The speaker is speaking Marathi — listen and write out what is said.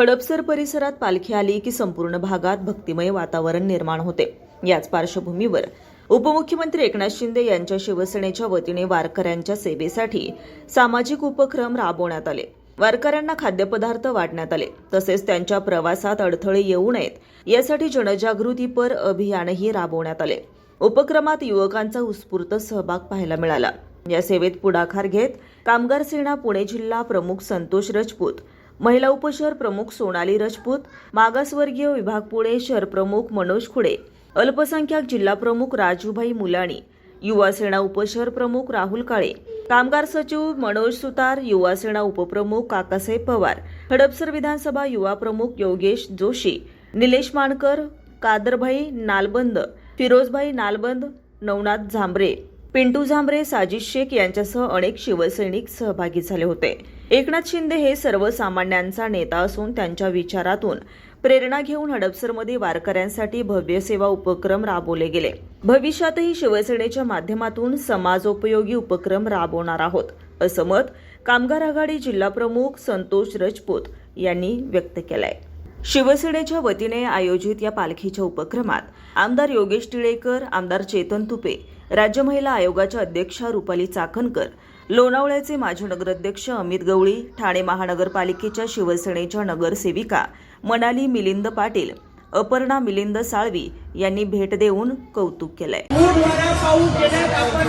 हडपसर परिसरात पालखी आली की संपूर्ण भागात भक्तिमय वातावरण निर्माण होते. याच पार्श्वभूमीवर उपमुख्यमंत्री एकनाथ शिंदे यांच्या शिवसेनेच्या वतीने वारकऱ्यांच्या सेवेसाठी सामाजिक उपक्रम राबवण्यात आले. वारकऱ्यांना खाद्यपदार्थ वाटण्यात आले. तसेच त्यांच्या प्रवासात अडथळे येऊ नयेत. यासाठी जनजागृतीपर अभियानही राबवण्यात आले. उपक्रमात युवकांचा उत्स्फूर्त सहभाग पाहायला मिळाला. या सेवेत पुढाकार घेत कामगार सेना पुणे जिल्हा प्रमुख संतोष राजपूत महिला उपशहर प्रमुख सोनाली राजपूत मागासवर्गीय विभाग पुणे शहर प्रमुख मनोज खुडे अल्पसंख्याक जिल्हा प्रमुख राजूभाई मुलाणी युवा सेना उपशहर प्रमुख राहुल काळे कामगार सचिव मनोज सुतार युवा सेना उपप्रमुख काकासाहेब पवार हडपसर विधानसभा युवा प्रमुख योगेश जोशी निलेश मानकर कादरभाई नालबंद फिरोजभाई नालबंद नवनाथ झांबरे पिंटू झांबरे साजिद शेख यांच्यासह अनेक शिवसैनिक सहभागी झाले होते. एकनाथ शिंदे हे सर्वसामान्यांचा नेता असून त्यांच्या विचारातून प्रेरणा घेऊन हडपसरमध्ये वारकऱ्यांसाठी भव्य सेवा उपक्रम राबवले गेले. भविष्यातही शिवसेनेच्या माध्यमातून समाजोपयोगी उपक्रम राबवणार आहोत असं मत कामगार आघाडी जिल्हा प्रमुख संतोष राजपूत यांनी व्यक्त केलंय. शिवसेनेच्या वतीने आयोजित या पालखीच्या उपक्रमात आमदार योगेश टिळेकर आमदार चेतन तुपे राज्य महिला आयोगाच्या अध्यक्षा रुपाली चाकणकर लोणावळ्याचे माजी नगराध्यक्ष अमित गवळी ठाणे महानगरपालिकेच्या शिवसेनेच्या नगरसेविका मनाली मिलिंद पाटील अपर्णा मिलिंद साळवी यांनी भेट देऊन कौतुक केलंय. आपण